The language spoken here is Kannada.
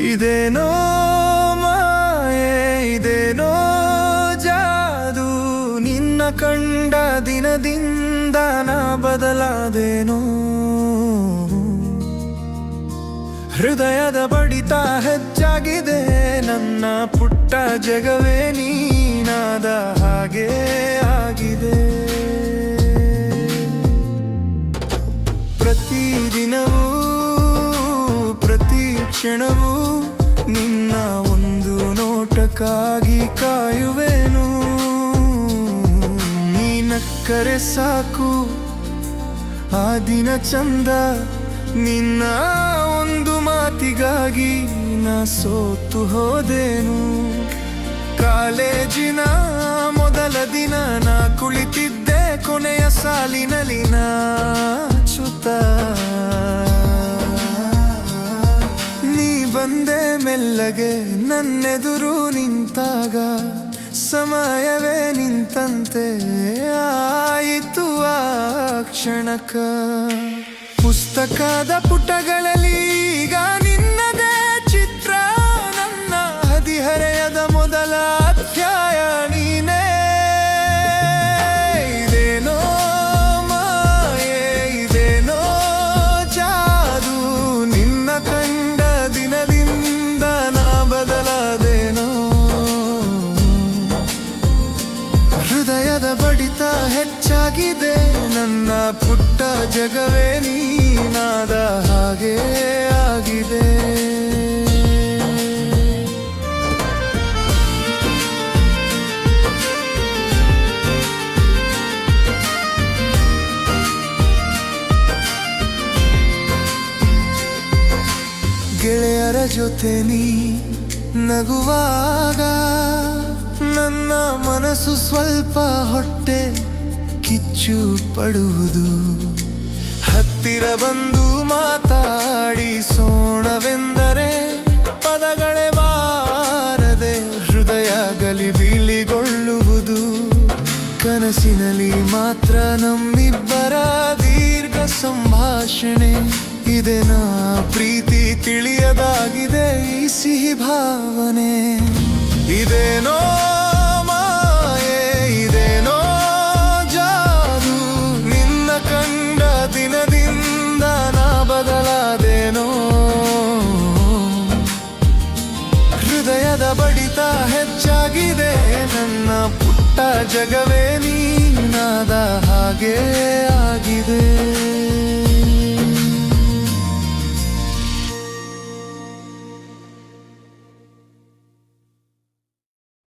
ಇದೇನೋ ಮಾಯೆ, ಇದೇನೋ ಜಾದು. ನಿನ್ನ ಕಂಡ ದಿನದಿಂದ ನಾ ಬದಲಾದೇನೋ. ಹೃದಯದ ಬಡಿತ ಹೆಚ್ಚಾಗಿದೆ, ನನ್ನ ಪುಟ್ಟ ಜಗವೇ ನೀನಾದ ಹಾಗೆ ಆಗಿದೆ. ಪ್ರತಿದಿನವೂ ಪ್ರತಿ ಕ್ಷಣವೂ ನಿನ್ನ ಒಂದು ನೋಟಕ್ಕಾಗಿ ಕಾಯುವೆನು. ನೀನಕ್ಕರೆ ಸಾಕು, ಆ ದಿನ ಚಂದ. ನಿನ್ನ ಒಂದು ಮಾತಿಗಾಗಿ ನಾ ಸೋತು ಹೋದೆನು. ಕಾಲೇಜಿನ ಮೊದಲ ದಿನ ನಾ ಕುಳಿತಿದ್ದೆ ಕೊನೆಯ ಸಾಲಿನಲ್ಲಿ ಮೆಲ್ಲಗೆ ನನ್ನೆದುರು ನಿಂತಾಗ ಸಮಯವೇ ನಿಂತಂತೆ ಆಯಿತು ಆ ಕ್ಷಣಕ. ಪುಸ್ತಕದ ಪುಟಗಳಲ್ಲಿ ನನ್ನ ಪುಟ್ಟ ಜಗವೇ ನೀನಾದ ಹಾಗೆ ಆಗಿದೆ. ಗೆಳೆಯರ ಜೊತೆ ನೀ ನಗುವಾಗ ನನ್ನ ಮನಸ್ಸು ಸ್ವಲ್ಪ ಹೊಟ್ಟೆ ಕಿಚ್ಚು ಪಡುವುದು ಹತ್ತಿರ ಬಂದು ಮಾತಾಡಿ ಸೋಣವೆಂದರೆ ಪದಗಳೇ ಬಾರದೆ ಹೃದಯ ಗಲಿಬೀಳಿಗೊಳ್ಳುವುದು ಕನಸಿನಲ್ಲಿ ಮಾತ್ರ ನಮ್ಮಿಬ್ಬರ ದೀರ್ಘ ಸಂಭಾಷಣೆ. ಇದೆನಾ ಪ್ರೀತಿ ತಿಳಿಯದಾಗಿದೆ ಈ ಸಿಹಿ ಭಾವನೆ. ಇದೇನೋ ಹೃದಯದ ಬಡಿತ ಹೆಚ್ಚಾಗಿದೆ. ನನ್ನ ಪುಟ್ಟ ಜಗವೇ ನೀನಾದ ಹಾಗೆ ಆಗಿದೆ.